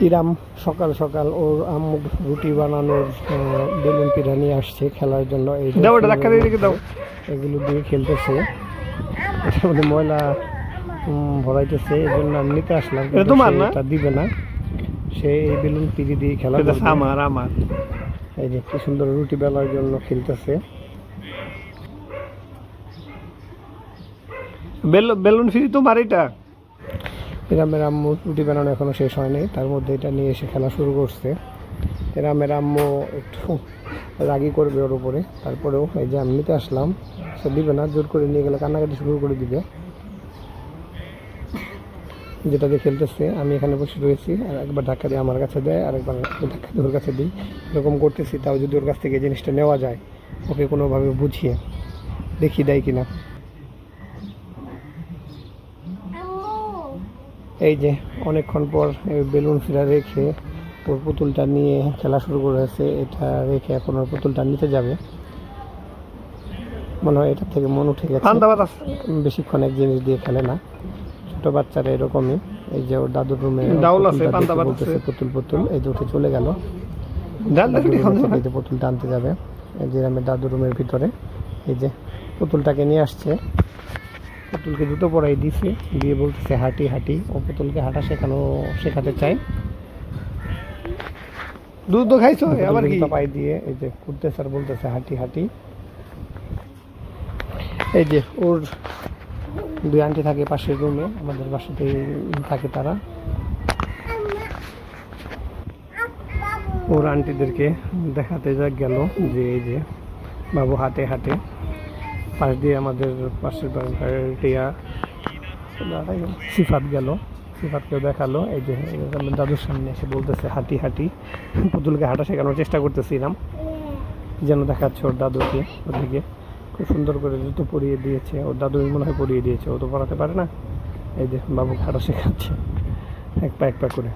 ইরাম সকাল সকাল ওর আম্মু রুটি বানানোর বেলুন পিঠা নিয়ে আসছে খেলার জন্য। এই এগুলো দিয়ে খেলতেছে। ময়লা ভরাইতেছে এই জন্য আমি নিতে আসলাম তোমার না? দিবে না। সে এই বেলুন পিড়ি দিয়ে খেলা আমার আমার। এই যে কি সুন্দর রুটি বেলার জন্য খেলতেছে। বেল- বেলুন ফ্রি তোমার এটা? এরামের আম্মু রুটি বানানো এখনও শেষ হয়নি। তার মধ্যে এটা নিয়ে এসে খেলা শুরু করছে। এরামের আম্মু একটু রাগি করবে ওর উপরে। তারপরেও এই যে আমি আসলাম, সে দিবে না, জোর করে নিয়ে গেলে কান্নাকাটি শুরু করে দিবে। যেটা দিয়ে খেলতেছে, আমি এখানে বসে রয়েছি, আর একবার ধাক্কা দিয়ে আমার কাছে দেয় আর একবার ধাক্কা দিয়ে ওর কাছে দিই। এরকম করতেছি, তাও যদি ওর কাছ থেকে জিনিসটা নেওয়া যায়, ওকে কোনোভাবে বুঝিয়ে দেখি দেয় কিনা। এই যে অনেকক্ষণ পর এই বেলুন ফিরা রেখে ওর পুতুলটা নিয়ে খেলা শুরু করেছে এটা রেখে এখন ওর পুতুলটা নিতে যাবে। মনে হয় এটা থেকে মন উঠে গেছে। বেশিক্ষণ এক জিনিস দিয়ে খেলে না। ছোট বাচ্চারা এরকমই। এই যে ওর দাদুর রুমে। পুতুল পুতুল। এই যে উঠে চলে গেল। পুতুলটা আনতে যাবে। এই যে আমি দাদুর রুমের ভিতরে। এই যে পুতুলটাকে নিয়ে আসছে। পুতুলকে জুতো পরাই দিছে দিয়ে বলতেছে হাঁটি হাঁটি। ও পুতুলকে হাঁটা শেখানো শেখাতে চায়। দুধ তো খাইছো? আবার কি? পাই দিয়ে এই যে কুদতেছে আর বলতেছে হাঁটি হাঁটি। এই যে ওর দুই আন্টি থাকে পাশের রুমে আমাদের বাসাতে থাকে তারা। ওর আন্টিদেরকে দেখাতে যা গেল যে এই যে বাবু হাতে হাতে পাশ দিয়ে আমাদের পাশের টিয়া সিফাত গেল। সিফাতকেও দেখাল, এই যে দাদুর সামনে এসে বলতেছে, হাঁটি হাঁটি। পুতুলকে হাঁটা শেখানোর চেষ্টা করতেছিলাম। যেন দেখাচ্ছে ওর দাদুকে, ওদিকে। খুব সুন্দর করে জুতো পরিয়ে দিয়েছে। ওর দাদু মনে হয় পরিয়ে দিয়েছে। ও তো পড়াতে পারে না। এই যে বাবুকে হাঁটা শেখাচ্ছে। এক পা এক পা করে।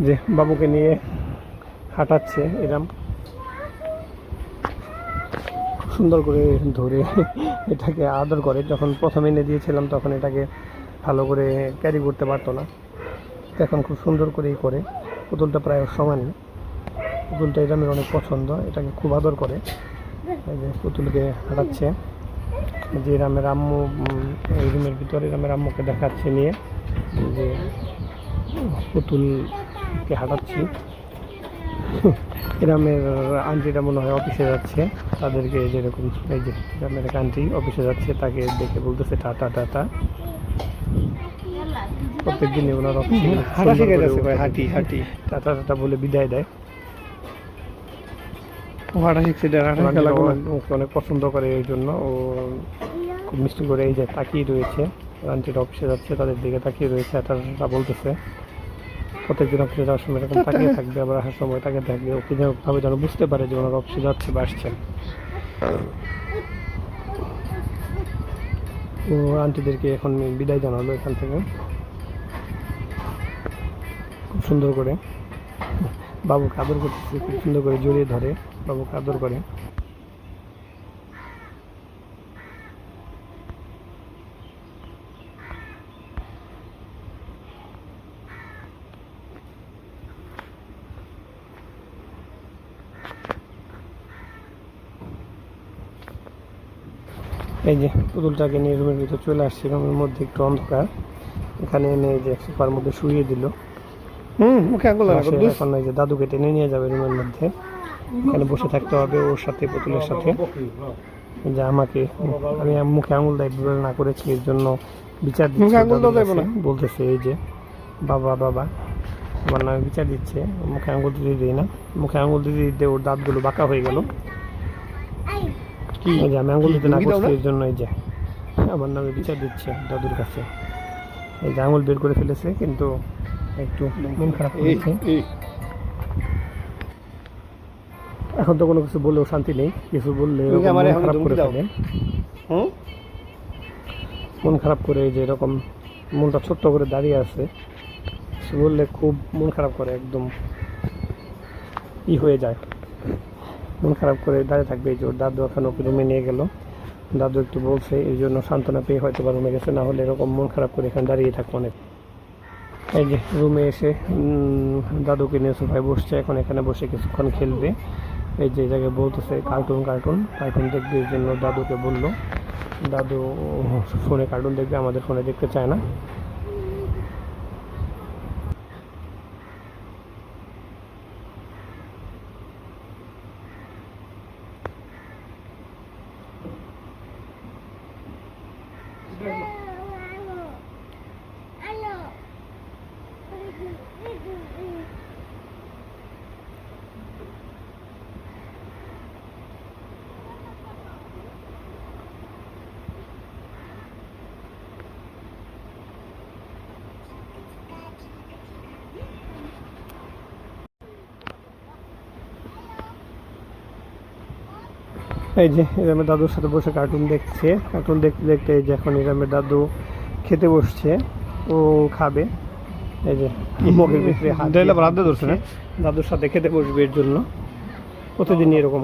যে বাবুকে নিয়ে হাঁটাচ্ছে এরম। সুন্দর করে ধরে এটাকে আদর করে। যখন প্রথমে এনে দিয়েছিলাম, তখন এটাকে ভালো করে ক্যারি করতে পারতো না। এখন খুব সুন্দর করেই করে। পুতুলটা প্রায় ওর সমান। পুতুলটা এরামের অনেক পছন্দ। এটাকে খুব আদর করে। যে পুতুলকে হাঁটাচ্ছে। যে রামের আম্মু রুমের ভিতরে রামের আম্মুকে দেখাচ্ছে নিয়ে। যে পুতুলকে হাঁটাচ্ছি? এরামের আন্টিটা মনে হয় অফিসে যাচ্ছে। তাদেরকে যেরকম এই যে এরামের এক আন্টি অফিসে যাচ্ছে তাকে দেখে বলতেছে টাটা টাটা প্রত্যেক দিনই ওনার অফিসে হাঁটা ভাই হাঁটি হাঁটি। টাটা টাটা বলে বিদায় দেয়। ও হাঁটা শিখছে অনেক- ওকে অনেক পছন্দ করে এই জন্য। ও খুব মিষ্টি করে এই যে তাকিয়ে রয়েছে। আন্টিটা অফিসে যাচ্ছে তাদের দিকে তাকিয়ে রয়েছে। এটা বলতেছে। প্রত্যেকদিন অফিসে যাওয়ার সময় এরকম তাকিয়ে থাকবে আবার আসার সময় তাকিয়ে থাকবে। ওকে ভাবে যেন বুঝতে পারে যে ওনার অফিসে যাচ্ছে বা আসছেন। ও আন্টিদেরকে এখন বিদায় জানালো এখান থেকে। খুব সুন্দর করে। বাবুকে আদর করতেছে খুব সুন্দর করে জড়িয়ে ধরে বাবুকে আদর করে। এই যে পুতুলটাকে নিয়ে রুমের ভিতর চলে আসছে রুমের মধ্যে একটু অন্ধকার। এখানে এনে এই যে সোফার মধ্যে শুয়ে দিল। হুম দুধ এখন এই যে দাদুকে টেনে নিয়ে যাবে রুমের মধ্যে। এখানে বসে থাকতে হবে ওর সাথে পুতুলের সাথে। যে আমাকে আমি মুখে আঙুল দেয় না করেছি এর জন্য বিচার। বলতেছে এই যে বাবা বাবা। আমার নামে বিচার দিচ্ছে মুখে আঙুল দিতে দিই না। মুখে আঙুল দিতে দিতে ওর দাঁতগুলো বাঁকা হয়ে গেল। কি? এই যে আমি আঙুল দিতে না করছি এর জন্য এই যে আমার নামে বিচার দিচ্ছে দাদুর কাছে। এই যে আঙুল বের করে ফেলেছে কিন্তু একটু মন খারাপ এই এখন তো কোনো কিছু বললেও শান্তি নেই কিছু বললে মন খারাপ করে ফেলে। মন খারাপ করে যে এরকম মনটা ছোট্ট করে দাঁড়িয়ে আছে কিছু বললে খুব মন খারাপ করে একদম ই হয়ে যায়। মন খারাপ করে দাঁড়িয়ে থাকবে। এই যে দাদু এখন ওকে রুমে নিয়ে গেল। দাদু একটু বলছে, এই জন্য সান্ত্বনা পেয়ে হয়তো বা রুমে গেছে, না হলে এরকম মন খারাপ করে এখানে দাঁড়িয়ে থাকব অনেক। এই যে রুমে এসে দাদুকে নিয়ে সোফায় বসছে, এখন এখানে বসে কিছুক্ষণ খেলবে। এই যে জায়গায় বলতেছে কার্টুন কার্টুন কার্টুন দেখবে, এই জন্য দাদুকে বলল। দাদু ফোনে কার্টুন দেখবে, আমাদের ফোনে দেখতে চায় না। 没有。এই যে এরামের দাদুর সাথে বসে কার্টুন দেখছে। কার্টুন দেখতে দেখতে এই যে এখন এরামের দাদু খেতে বসছে ও খাবে। এই যে মগের ভিতরে হাত দাদুর সাথে খেতে বসবে এর জন্য। প্রতিদিন এরকম